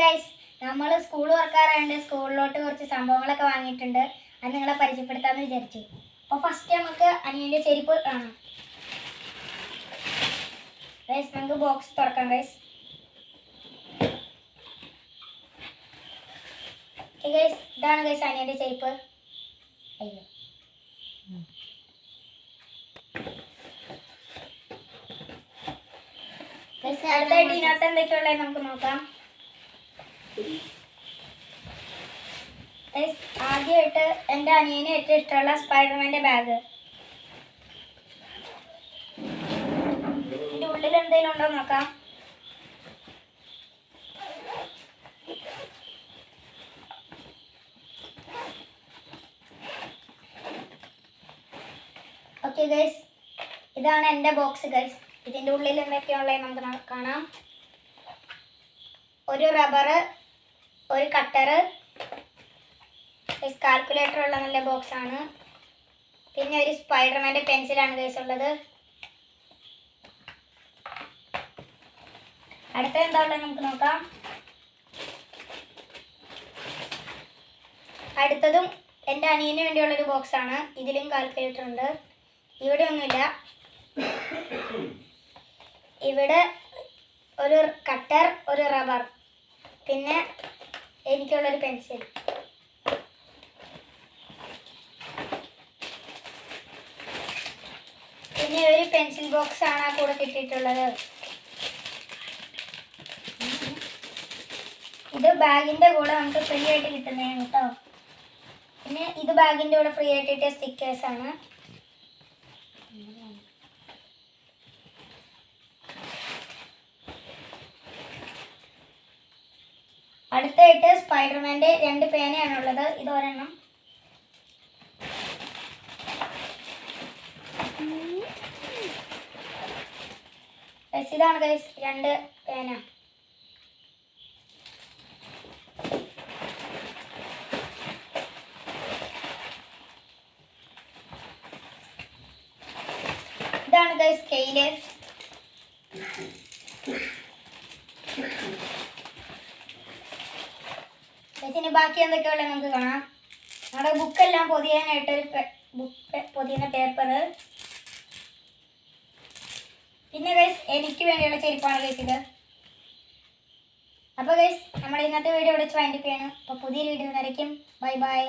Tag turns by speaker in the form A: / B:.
A: Guys നമ്മൾ school തുറക്കാറായതുകൊണ്ട് സ്കൂളിലോട്ട് കുറച്ച് സംഭവങ്ങളൊക്കെ വാങ്ങിയിട്ടുണ്ട്. അത് നിങ്ങളെ പരിചയപ്പെടുത്താമെന്ന് വിചാരിച്ചു. അപ്പോൾ ഫസ്റ്റ് നമുക്ക് അനിയന്റെ ചെരുപ്പ് കാണാം ഗൈസ് നമുക്ക് ബോക്സ് തുറക്കാം ഗൈസ് ഗൈസ് ഇതാണ് ഗൈസ് അനിയന്റെ ചെരുപ്പ്. അയ്യോ. അടുത്തായിട്ട് ഇതിനകത്ത് എന്തൊക്കെയുള്ളത് നമുക്ക് നോക്കാം. ആദ്യമായിട്ട് എന്റെ അനിയന് ഏറ്റവും ഇഷ്ടമുള്ള സ്പൈഡർമാന്റെ ബാഗ്. ഇതിന്റെ ഉള്ളിൽ എന്തെങ്കിലും ഉണ്ടോ നോക്കാം. ഓക്കെ ഗൈസ് ഇതാണ് എന്റെ ബോക്സ് ഗൈസ് ഇതിന്റെ ഉള്ളിൽ എന്തൊക്കെയുള്ളത് നമുക്ക് കാണാം. ഒരു റബ്ബർ ഒരു കട്ടറ് കാൽക്കുലേറ്റർ ഉള്ള നല്ല ബോക്സ് ആണ്. പിന്നെ ഒരു സ്പൈഡർമാന്റെ പെൻസിലാണ് ഗൈസ് ഉള്ളത്. അടുത്ത എന്താ ഉള്ളത് നമുക്ക് നോക്കാം. അടുത്തതും എന്റെ അനിയന് വേണ്ടിയുള്ളൊരു ബോക്സ് ആണ്. ഇതിലും കാൽക്കുലേറ്റർ ഉണ്ട്. ഇവിടെ ഒന്നുമില്ല. ഇവിടെ ഒരു കട്ടർ ഒരു റബ്ബർ പിന്നെ എനിക്കുള്ളൊരു പെൻസിൽ. പിന്നെ ഒരു പെൻസിൽ ബോക്സ് ആണ് ആ കൂടെ കിട്ടിയിട്ടുള്ളത്. ഇത് ബാഗിന്റെ കൂടെ നമുക്ക് ഫ്രീ ആയിട്ട് കിട്ടുന്നതാണ് കേട്ടോ. പിന്നെ ഇത് ബാഗിന്റെ കൂടെ ഫ്രീ ആയിട്ട് കിട്ടിയ സ്റ്റിക്കേഴ്സ് അടുത്തായിട്ട് സ്പൈഡർമാന്റെ രണ്ട് പേനയാണുള്ളത്. ഇത് ഒരെണ്ണം Guys, ഇതാണ് ഗൈസ് രണ്ട് പേന. ഇതാണ് ഗൈസ് സ്കെയിൽ ഇനി എന്തൊക്കെ ഉള്ളത് നമുക്ക് കാണാം. നമ്മുടെ ബുക്കെല്ലാം പൊതിയാനായിട്ട് ബുക്ക് പൊതിയുന്ന പേപ്പർ. പിന്നെ ഗൈസ് എനിക്ക് വേണ്ടിയുള്ള ചെരുപ്പാണ് ഗൈസ് ഇത്. അപ്പോൾ ഗൈസ് നമ്മുടെ ഇന്നത്തെ വീഡിയോ ഇവിടെ വൈൻഡപ്പ് ചെയ്യണം. അപ്പോൾ പുതിയൊരു വീഡിയോ വരയ്ക്കും ബൈ ബൈ.